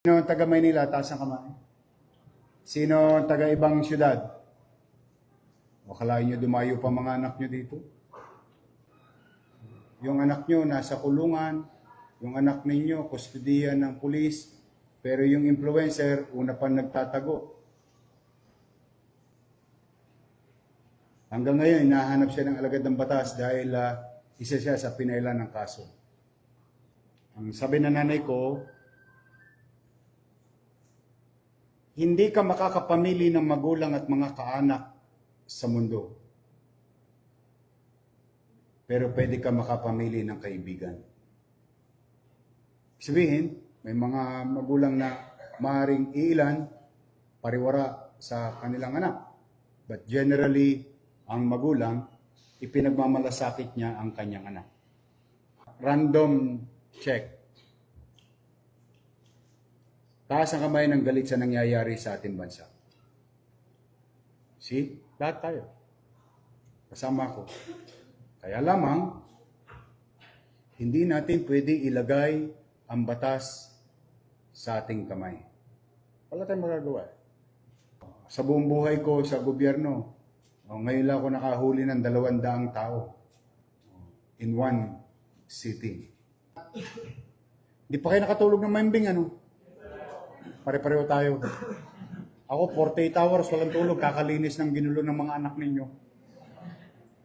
Sino ang taga Maynila? Taas ang kamay. Sino ang taga ibang syudad? O kalahin nyo dumayo pa mga anak nyo dito? Yung anak nyo nasa kulungan, yung anak ninyo kustudiyan ng pulis, pero yung influencer, una pa nagtatago. Hanggang ngayon, hinahanap siya ng alagad ng batas dahil ah, isa siya sa pinailan ng kaso. Ang sabi ng nanay ko, hindi ka makakapamili ng magulang at mga kaanak sa mundo. Pero pwede ka makapamili ng kaibigan. Sabihin, may mga magulang na maaaring iilan, pariwara sa kanilang anak. But generally, ang magulang, ipinagmamalasakit niya ang kanyang anak. Random check. Taas ang kamay ng galit sa nangyayari sa ating bansa. See? Lahat tayo. Kasama ko. Kaya lamang, hindi natin pwede ilagay ang batas sa ating kamay. Wala tayong magagawa. Sa buong buhay ko sa gobyerno, oh, ngayon lang ako nakahuli ng dalawang daang tao in one sitting. Hindi pa kayo nakatulog ng maimbing, ano? Pare-pareho tayo. Ako, 48 hours, walang tulog, kakalinis ng ginulo ng mga anak ninyo.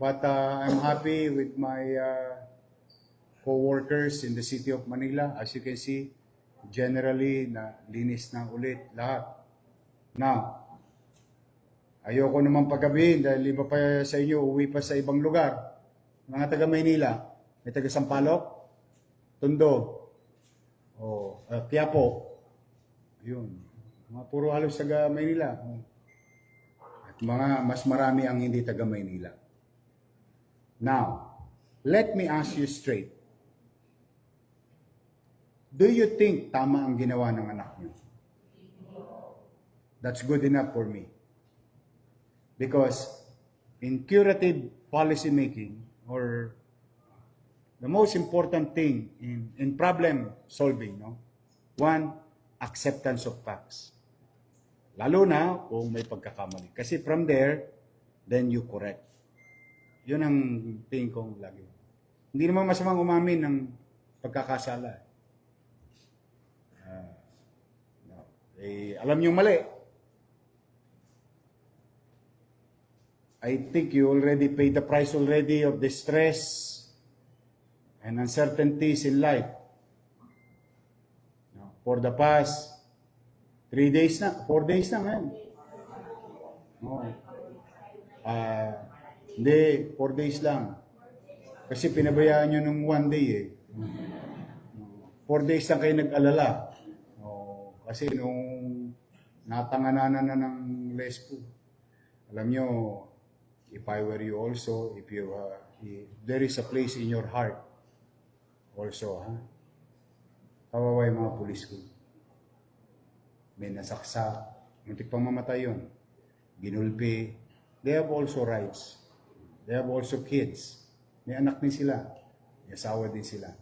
But uh, I'm happy with my uh, co-workers in the city of Manila. As you can see, generally, na linis na ulit lahat. Now, ayoko naman paggabihin dahil iba pa sa inyo, uwi pa sa ibang lugar. Mga taga Maynila, may taga Sampaloc, Tondo, o uh, Quiapo, yun. Mga puro halos taga Maynila. At mga mas marami ang hindi taga Maynila. Now, let me ask you straight. Do you think tama ang ginawa ng anak niyo? That's good enough for me. Because in curative policy making or the most important thing in, in problem solving, no? One, acceptance of facts. Lalo na kung may pagkakamali. Kasi from there, then you correct. Yun ang tingin kong lagi. Hindi naman masamang umamin ng pagkakasala. Ah, no. eh, alam niyo mali. I think you already paid the price already of the stress and uncertainties in life. For the past three days na, four days na ngayon. Oo. Ah, hindi, four days lang. Kasi pinabayaan nyo nung one day eh. Four days lang kayo nag-alala. Oo. Kasi nung natangananan na ng lespo, alam nyo, if I were you also, if you, uh, if there is a place in your heart also, ha? Kawawa yung mga pulis ko. May nasaksa. Muntik pang mamatay yun. Ginulpi. They have also rights. They have also kids. May anak din sila. May asawa din sila.